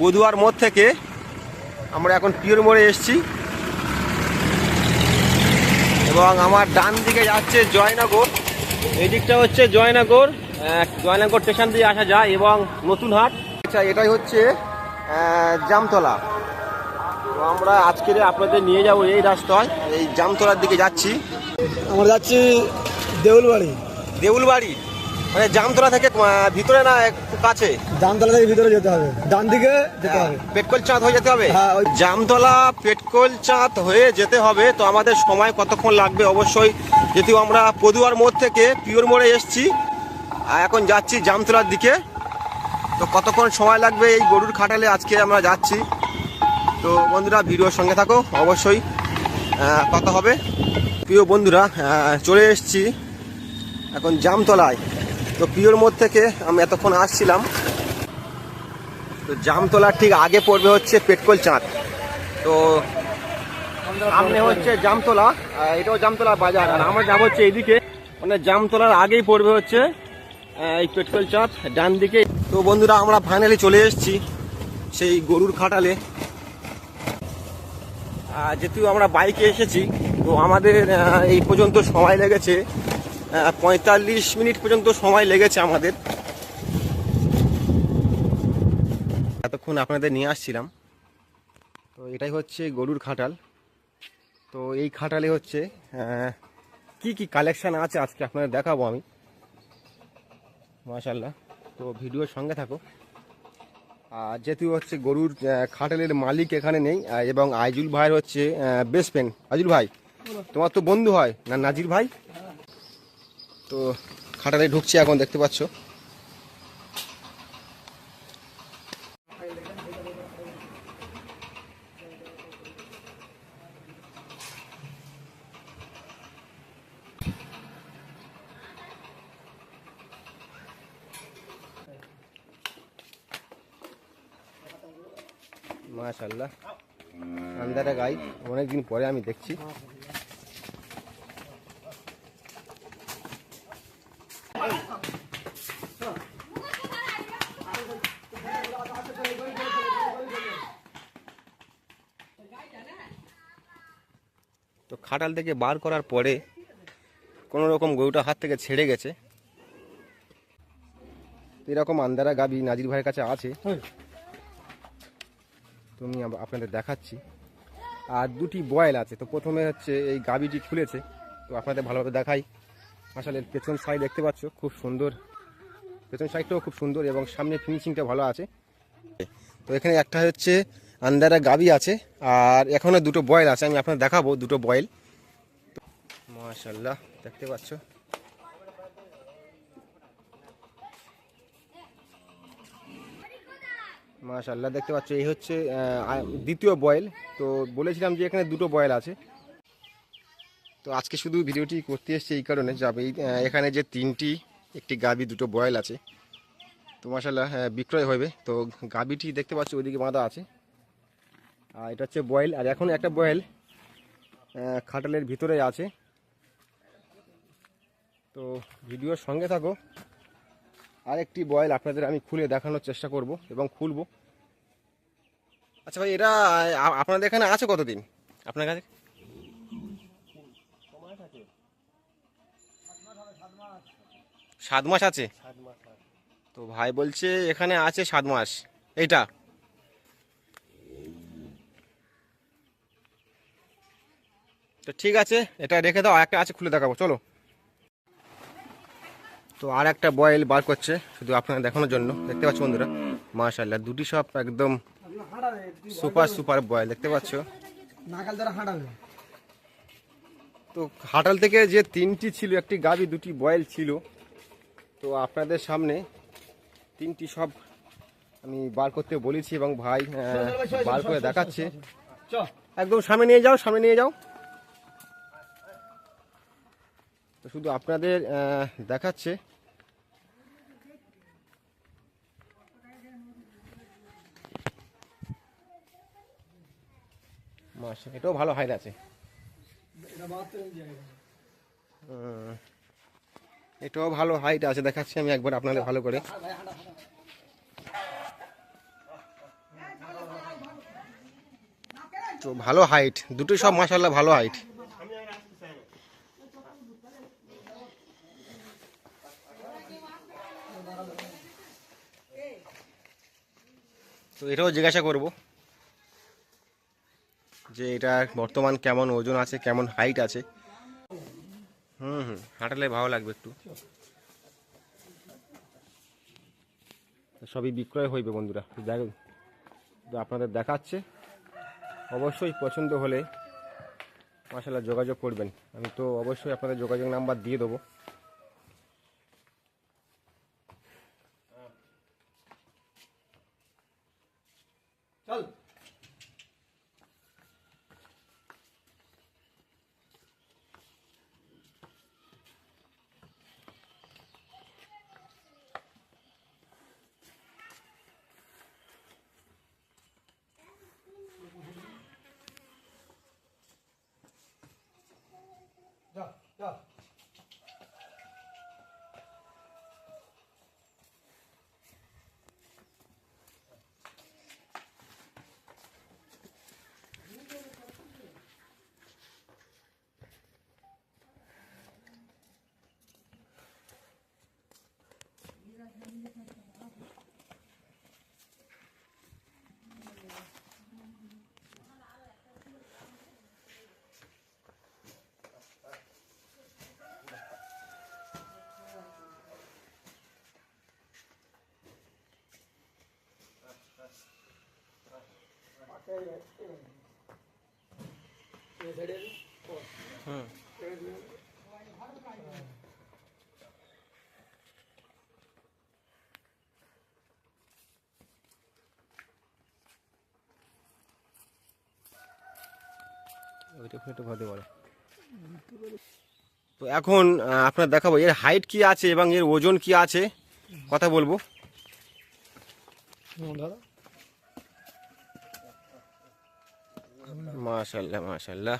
পদুয়ার মোড় থেকে আমরা এখন পিওর মোড়ে এসেছি। এবং আমার ডান দিকে যাচ্ছে জয়নগর। এই দিকটা হচ্ছে জয়নগর। জয়নগর স্টেশন দিয়ে আসা যায় এবং নতুন হাট। আচ্ছা এটাই হচ্ছে জামতলা। তো আমরা আজকে আপনাদের নিয়ে যাব এই রাস্তায়। এই জামতলার দিকে যাচ্ছি। আমরা যাচ্ছি দেউলবাড়ি। দেউলবাড়ি? মানে জামতলা থেকে ভিতরে না একটু কাছে? জামতলা থেকে ভিতরে যেতে হবে। ডান দিকে যেতে হবে। পেটকল চাঁদ হয়ে যেতে হবে? হ্যাঁ, জামতলা পেটকল চাঁদ হয়ে যেতে হবে তো আমাদের সময় কতক্ষণ লাগবে? অবশ্যই যেহেতু আমরা পদুয়ার মোড় থেকে পিওর মোড়ে এসেছি আর এখন যাচ্ছি জামতলার দিকে। তো কতক্ষণ সময় লাগবে এই গরুর খাটালে? আজকে আমরা যাচ্ছি। তো বন্ধুরা ভিডিওর সঙ্গে থাকো অবশ্যই কথা হবে। প্রিয় বন্ধুরা চলে এসেছি এখন জামতলায়। তো পিওর মোড় থেকে আমি এতক্ষণ আসছিলাম। তো জামতলার ঠিক আগে পড়বে হচ্ছে পেটকল চাঁদ। তো সামনে হচ্ছে জামতলা এটাও জামতলা বাজার। আর আমরা যাব হচ্ছে এইদিকে। মানে জামতলার আগেই পড়বে হচ্ছে এই পেটকল চাঁদ, ডান দিকে। তো বন্ধুরা, আমরা ফাইনালি চলে এসেছি সেই গরুর খাটালে। যেহেতু আমরা বাইকে এসেছি, তো আমাদের এই পর্যন্ত সময় লেগেছে। পঁয়তাল্লিশ মিনিট পর্যন্ত সময় লেগেছে আমাদের। এতক্ষণ আপনাদের নিয়ে আসছিলাম। তো এটাই হচ্ছে গরুর খাটাল। তো এই খাটালে হচ্ছে কি কি কালেকশন আছে আজকে আপনাদের দেখাবো আমি। মাশাল্লাহ তো ভিডিওর সঙ্গে থাকো। আর যেহেতু হচ্ছে গরুর খাটালের মালিক এখানে নেই এবং আইজুল ভাইয়ের হচ্ছে বেস্ট ফ্রেন্ড আইজুল ভাই তোমার তো বন্ধু হয় না নাজির ভাই? তো খাটালে ঢুকছি এখন দেখতে পাচ্ছ। মাশাল্লাহ আন্দারা গাই অনেকদিন পরে আমি দেখছি। তো খাটাল থেকে বার করার পরে কোনো রকম গরুটা হাত থেকে ছেড়ে গেছে। এরকম আন্দারা গাবি নাজির ভাইয়ের কাছে আছে। তো আমি আপনাদের দেখাচ্ছি। আর দুটি বয়েল আছে। তো প্রথমে হচ্ছে এই গাবিটি খুলেছে। তো আপনাদের ভালোভাবে দেখাই। আসলে পেছন সাইড দেখতে পাচ্ছ খুব সুন্দর। পেছন সাইডটাও খুব সুন্দর এবং সামনে ফিনিশিংটা ভালো আছে। তো এখানে একটা হচ্ছে আন্দারা গাবি আছে আর এখনও দুটো বয়েল আছে আমি আপনাদের দেখাবো দুটো বয়েল মাশাল্লাহ দেখতে পাচ্ছ? মাশাল্লাহ দেখতে পাচ্ছ এই হচ্ছে দ্বিতীয় বয়েল তো বলেছিলাম যে এখানে দুটো বয়েল আছে। তো আজকে শুধু ভিডিওটি করতে এসেছি এই কারণে যাবে এখানে যে তিনটি একটি গাবি দুটো বয়েল আছে। তো মাশাল্লাহ হ্যাঁ, বিক্রয় হবে। তো গাবিটি দেখতে পাচ্ছ ওইদিকে বাঁধা আছে। আর এটা হচ্ছে বয়েল আর এখন একটা বয়েল খাটালের ভিতরে আছে। তো ভিডিওর সঙ্গে থাকো। আরেকটি বয়েল আপনাদের আমি খুলে দেখানোর চেষ্টা করব এবং খুলবো। আচ্ছা ভাই এটা আপনাদের এখানে আছে কতদিন? আপনার কাছে? সাত মাস আছে। তো ভাই বলছে এখানে আছে সাত মাস। এইটা? তো ঠিক আছে এটা রেখে দাও একটা আছে খুলে দেখাবো চলো। তো আর একটা বয়েল বার করছে শুধু আপনাকে দেখানোর জন্য। দেখতে পাচ্ছ বন্ধুরা? মাশাল্লাহ দুটি সব একদম সুপার সুপার বয়েল দেখতে পাচ্ছ? তো হাটাল থেকে যে তিনটি ছিল একটি গাবি দুটি বয়েল ছিল। তো আপনাদের সামনে তিনটি সব আমি বার করতে বলেছি এবং ভাই বার করে দেখাচ্ছে। একদম সামনে নিয়ে যাও সামনে নিয়ে যাও। তো শুধু আপনাদের দেখাচ্ছে। মাসে এটাও ভালো হাইট আছে। এটাও ভালো হাইট আছে দেখাচ্ছি আমি একবার আপনাদের ভালো করে। তো ভালো হাইট দুটোই সব মাসাল্লাহ ভালো হাইট। তো এটাও জিজ্ঞাসা করব যে এটা বর্তমান কেমন ওজন আছে, কেমন হাইট আছে। হুম হুম, হাঁটালে ভালো লাগবে একটু। সবই বিক্রয় হইবে বন্ধুরা দেখ আপনাদের দেখাচ্ছে, অবশ্যই পছন্দ হলে মাসাল্লাহ যোগাযোগ করবেন। আমি তো অবশ্যই আপনাদের যোগাযোগ নাম্বার দিয়ে দেবো। তো এখন আপনার দেখাবো, এর হাইট কি আছে এবং এর ওজন কি আছে? কথা বলব। দাদা মাশাল্লাহ মাশাল্লাহ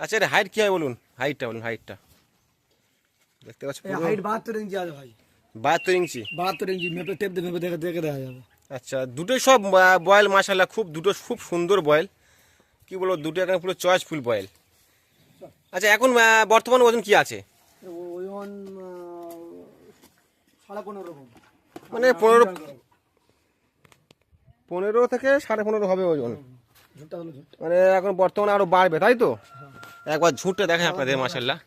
আচ্ছা এর হাইট কি হয় বলুন? হাইটটা বলুন হাইটটা দেখতে পাচ্ছ হাইট বাহাত্তর ইঞ্চি আছে ভাই। বাহাত্তর ইঞ্চি? বাহাত্তর ইঞ্চি মেপে টেপ দিয়ে মেপে দেখে দেখে দেখা যাবে। আচ্ছা দুটোই সব বয়েল মাশাল্লাহ খুব দুটো খুব সুন্দর বয়েল কি বলব দুটো এখন পুরো চয়েসফুল বয়েল আচ্ছা এখন বর্তমান ওজন কি আছে? ওজন সাড়ে পনেরো মানে পনেরো পনেরো থেকে সাড়ে পনেরো হবে ওজন। মানে এখন বর্তমানে আরও বাড়বে তাই তো? একবার ঝুঁটটা দেখেন আপনাদের মাসাল্লাহ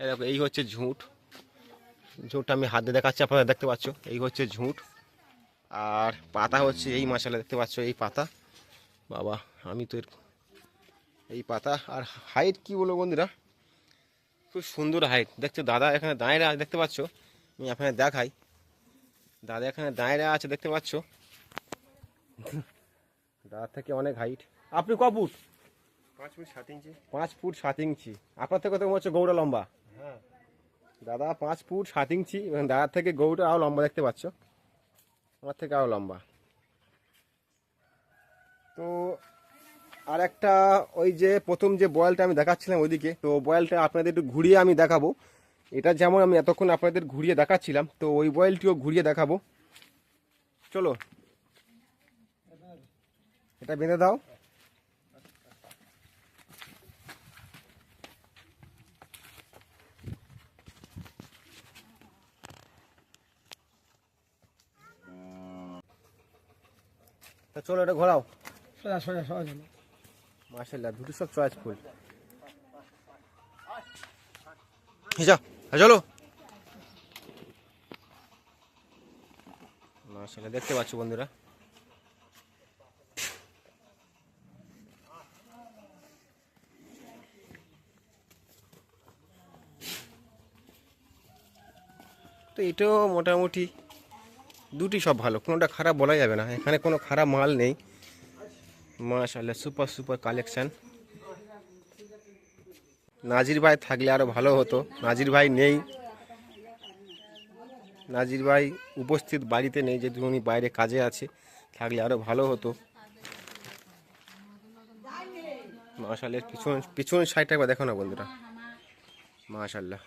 এই দেখো এই হচ্ছে ঝুঁট ঝুঁটটা আমি হাতে দেখাচ্ছি আপনারা দেখতে পাচ্ছ। এই হচ্ছে ঝুঁট আর পাতা হচ্ছে এই মাসাল্লাহ দেখতে পাচ্ছ এই পাতা। বাবা আমি তো এর- এই পাতা। আর হাইট কি বলব বন্ধুরা? খুব সুন্দর হাইট দেখছ দাদা এখানে দাঁড়িয়ে আছে দেখতে পাচ্ছ? আমি আপনাকে দেখাই। দাদা এখানে দাঁড়িয়ে আছে দেখতে পাচ্ছ? দাদা থেকে অনেক হাইট আপনি ক ফুট? পাঁচ ফুট সাত ইঞ্চি। পাঁচ ফুট সাত ইঞ্চি। আপনার থেকে তো মনে হচ্ছে গৌড়া লম্বা? হ্যাঁ। দাদা পাঁচ ফুট সাত ইঞ্চি। এবং দাদার থেকে গৌড়া আরও লম্বা দেখতে পাচ্ছ। আমার থেকে আরও লম্বা। তো আর একটা ওই যে প্রথম যে বয়েলটা আমি দেখাচ্ছিলাম ওইদিকে তো বয়েলটা আপনাদের একটু ঘুরিয়ে আমি দেখাবো। এটা যেমন আমি এতক্ষণ আপনাদের ঘুরিয়ে দেখাচ্ছিলাম তো ওই বয়েলটিও ঘুরিয়ে দেখাবো। চলো। এটা বেঁধে দাও। তা চলো এটা ঘোরাও। সোজা সোজা সোজা চলো। মার্শাল্লাহ দুটো সব চয়েস ফুল। চলো। মার্শাল্লাহ দেখতে পাচ্ছ বন্ধুরা। তো এটাও মোটামুটি দুটি সব ভালো, কোনোটা খারাপ বলা যাবে না। এখানে কোনো খারাপ মাল নেই। মাশাল্লাহ সুপার সুপার কালেকশান। নাজির ভাই থাকলে আরও ভালো হতো। নাজির ভাই নেই। নাজির ভাই উপস্থিত বাড়িতে নেই, যেহেতু উনি বাইরে কাজে আছে, থাকলে আরও ভালো হতো। মাশাল্লাহ পিছন পিছন সাইডটা দেখো না বন্ধুরা। মাশাল্লাহ